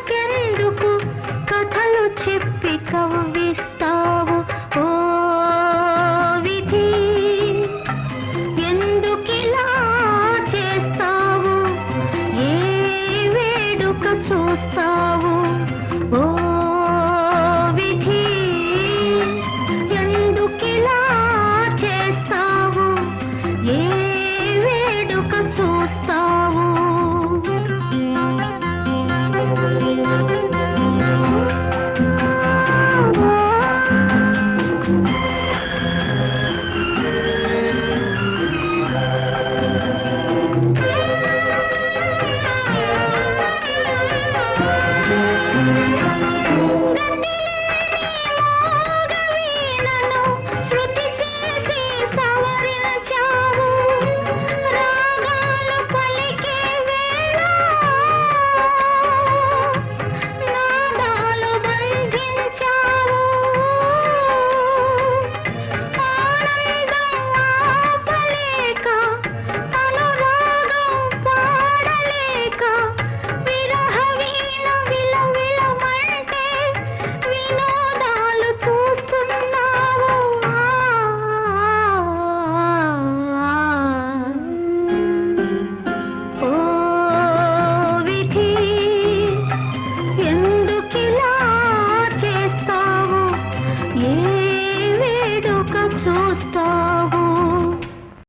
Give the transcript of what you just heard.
నాకెందుకు? కథలు చెప్పి కవ్విస్తావు. ఓ విధి ఎందుకిలా చేస్తావు? ఏ వేడుక చూస్తావు? Música చూస్తావు.